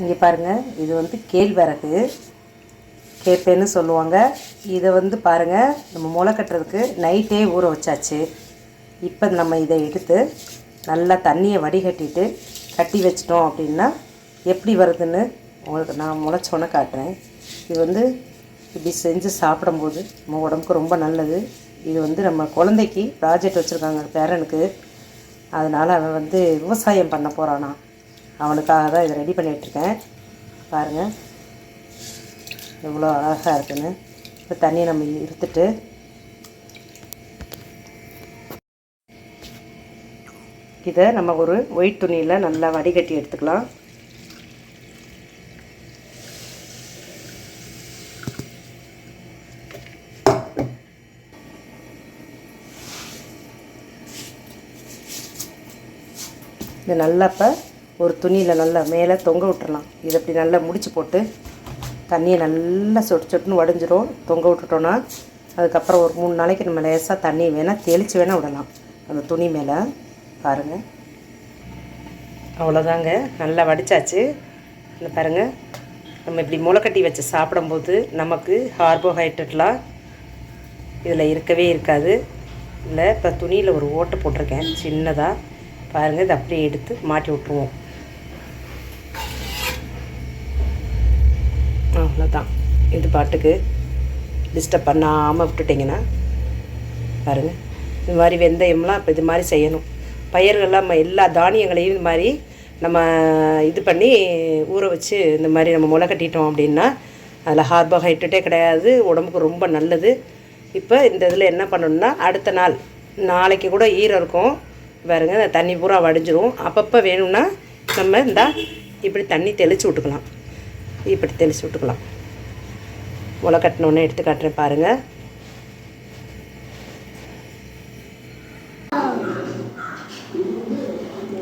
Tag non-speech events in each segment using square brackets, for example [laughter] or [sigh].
இங்கே பாருங்கள் இது வந்து கேழ்வரகு. கேப்பேன்னு சொல்லுவாங்க. இதை வந்து பாருங்கள் நம்ம முளை கட்டுறதுக்கு நைட்டே ஊற வச்சாச்சு. இப்போ நம்ம இதை எடுத்து நல்லா தண்ணியை வடிகட்டிட்டு கட்டி வச்சிட்டோம் அப்படின்னா எப்படி வருதுன்னு உங்களுக்கு நான் முளைச்சோன்னே காட்டுறேன். இது வந்து இப்படி செஞ்சு சாப்பிடும்போது நம்ம உடம்புக்கு ரொம்ப நல்லது. இது வந்து நம்ம குழந்தைக்கு ப்ராஜெக்ட் வச்சுருக்காங்க பேரனுக்கு. அதனால் அவன் வந்து விவசாயம் பண்ண போகிறானா அவனுக்காக தான் இதை ரெடி பண்ணிகிட்ருக்கேன் பாருங்கள் எவ்வளோ அழகாக இருக்குன்னு. இப்போ தண்ணியை நம்ம இருத்துட்டு இதை நம்ம ஒரு ஒயிட் துணியில் நல்லா வடிகட்டி எடுத்துக்கலாம். இது நல்லா இப்போ ஒரு துணியில் நல்லா மேலே தொங்க விட்டுறலாம். இதை அப்படி நல்லா முடிச்சு போட்டு தண்ணியை நல்லா சொட்டு சொட்டுன்னு உடஞ்சிரும் தொங்க விட்டுட்டோன்னா அதுக்கப்புறம் ஒரு மூணு நாளைக்கு நம்ம லேசாக தண்ணி வேணால் தெளித்து வேணால் விடலாம். அந்த துணி மேலே பாருங்கள் அவ்வளோதாங்க நல்லா வடித்தாச்சு இந்த பாருங்கள் நம்ம இப்படி முளைக்கட்டி வச்சு சாப்பிடும்போது நமக்கு கார்போஹைட்ரேட்லாம் இதில் இருக்கவே இருக்காது. இல்லை இப்போ துணியில் ஒரு ஓட்டை போட்டிருக்கேன். சின்னதாக பாருங்கள் இதை அப்படியே எடுத்து மாட்டி விட்ருவோம் அவ்வளோதான் இது பாட்டுக்கு டிஸ்டர்ப் பண்ணாமல் விட்டுட்டிங்கன்னா பாருங்கள் இது மாதிரி வெந்தயம்லாம் இப்போ இது மாதிரி செய்யணும். பயிர்கள்லாம் நம்ம எல்லா தானியங்களையும் இது மாதிரி நம்ம இது பண்ணி ஊற வச்சு இந்த மாதிரி நம்ம முளை கட்டிட்டோம் அப்படின்னா அதில் கார்போஹைட்ரேட்டே கிடையாது. உடம்புக்கு ரொம்ப நல்லது. இப்போ இந்த இதில் என்ன பண்ணணும்னா அடுத்த நாள் நாளைக்கு கூட ஈரம் இருக்கும். பாருங்க தண்ணி பூரா வடிஞ்சிரும். அப்பப்போ வேணும்னா நம்ம இந்த இப்படி தண்ணி தெளித்து விட்டுக்கலாம். இப்படி தெளித்து விட்டுக்கலாம். முளை கட்டினோன்னே எடுத்து காட்டுறேன் பாருங்கள்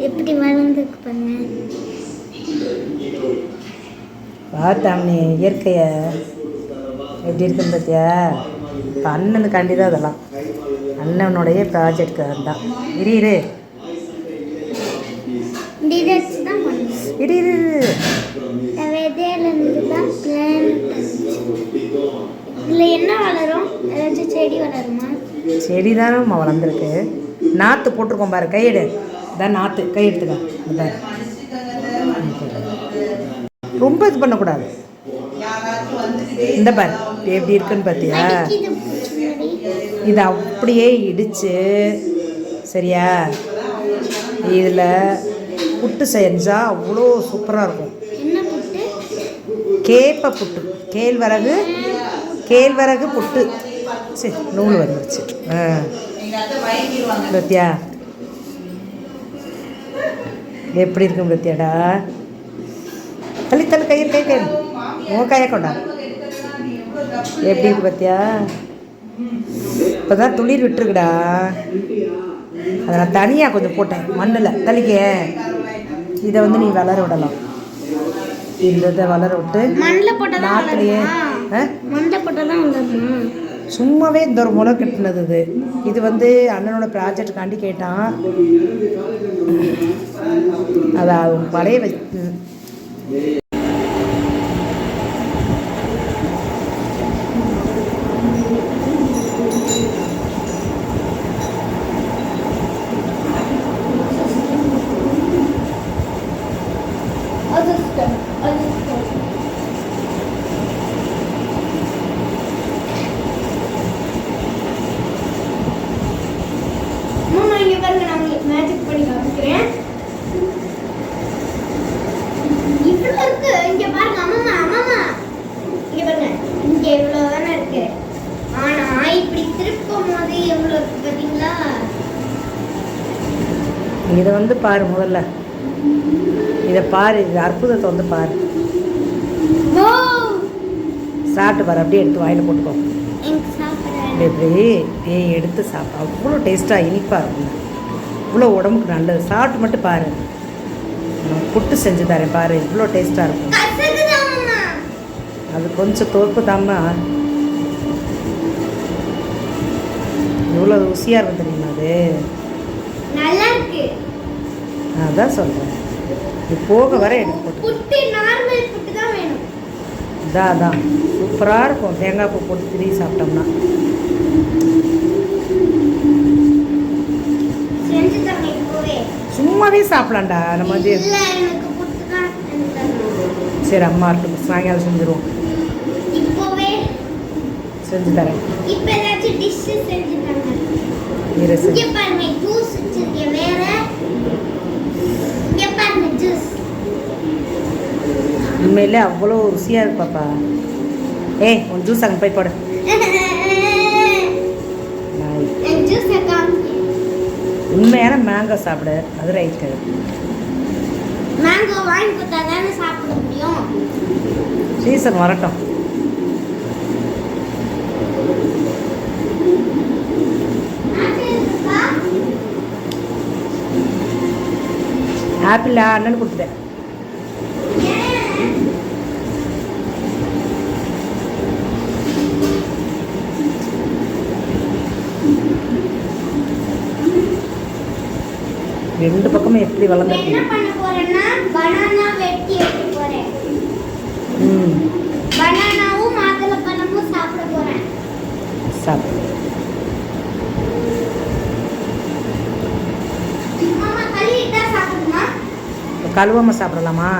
எப்படி வளர்ந்துருக்கு பாருங்க. பார்த்தாமனே இயற்கையை எப்படி இருக்குன்னு பார்த்தியா? இப்போ அண்ணனுக்காண்டி தான் அதெல்லாம். அண்ணனுடைய ப்ராஜெக்ட் தான் இரு இரு. இரு இரு இதில் என்ன வளரும்? ஏதாச்சும் செடி வளருமா? செடி தானம்மா வளர்ந்துருக்கு. நாற்று போட்டிருக்கோம் பாரு கையெடு இதான் நாற்று கை எடுத்துக்க. ரொம்ப இது பண்ணக்கூடாது. இந்த பாரு எப்படி இருக்குன்னு பார்த்தியா இது அப்படியே இடித்து சரியா? இதில் புட்டு செஞ்சால் அவ்வளோ சூப்பராக இருக்கும். கேப்ப புட்டு. கேழ்வரகு கேழ்வரகு புட்டு. சரி நூல் வந்துருச்சு. ஆ. பத்தியா எப்படி இருக்கும் பத்தியாடா தள்ளி தள்ளி கையில் கை கை. உன் கையை கொண்டா. எப்படி இருக்கு பத்தியா இப்போ தான் துளிர் விட்டுருக்குடா. அதை நான் தனியாக கொஞ்சம் போட்டேன். மண்ணில். தள்ளிக்க. இதை வந்து நீ வளர விடலாம். இந்த இதை வளர விட்டு வளருமா? சும்மாவே இந்த ஒரு முளை கட்டினது இது. இது வந்து அண்ணனோட ப்ராஜெக்டுக்காண்டி கேட்டான். அதை அவன் பழைய வச்சு அதிர்ஷ்டம் அதிர்ஷ்டம் மாமா இங்க பாருங்க நான் உங்களுக்கு மேஜிக் பண்ணி காமிக்கிறேன் இவ்வளவு இருக்கு இங்க பாருங்க அம்மா அம்மா இங்க பாருங்க இங்க இவ்வளவு தானே இருக்கு ஆனா இப்படி திருப்பும் போது எவ்வளவு இருக்கு பாத்தீங்களா இதை வந்து பாரு முதல்ல. இதை பாரு இது அற்புதத்தை வந்து பாரு. சாப்பிட்டு பாரு அப்படியே எடுத்து வாயில் போட்டுக்கோ. இப்படி இப்படி ஏய் எடுத்து சாப்பிடு. அவ்வளோ டேஸ்ட்டாக இனிப்பாக இருக்கும். இவ்வளோ உடம்புக்கு நல்லது. சாப்பிட்டு மட்டும் பாரு. புட்டு செஞ்சு தரேன் பாரு. இவ்வளோ டேஸ்ட்டாக இருக்கும். அது கொஞ்சம் தோப்பு தாம்மா எவ்வளோ ருசியாக இருக்கும் தெரியுமா அது? நான் அதான் சொல்கிறேன் இது போக வர எடுத்து போட்டு நார்மல் அதான். சூப்பராக இருக்கும். தேங்காய் பூ போட்டு திரி சாப்பிட்டோம்னா. சும்மாவே சாப்பிடலாம்டா. நம்ம வந்து எனக்கு சரி அம்மா இருக்கட்டும் சாயங்காலம் செஞ்சுருவோம். செஞ்சு தரேன். இரு செஞ்சு. உண்மையிலே அவ்வளோ ருசியாக இருக்கு பாப்பா. ஏய் உன் ஜூஸ் அங்கே போய் போடு. [laughs] உண்மையான மேங்கோ சாப்பிடு. அது ரைட்டு மேங்கோ வாங்கி கொடுத்தா தானே சாப்பிட முடியும்? சீசன் வரட்டும் ஆப்பிள் இருக்கா? ஆப்பிள் அண்ணன் கொடுத்துட்டேன்? ரெண்டு பக்கமும் எப்படி வளர்ந்துருக்கு? பண்ண கழுவாமல் சாப்பிடலாமா?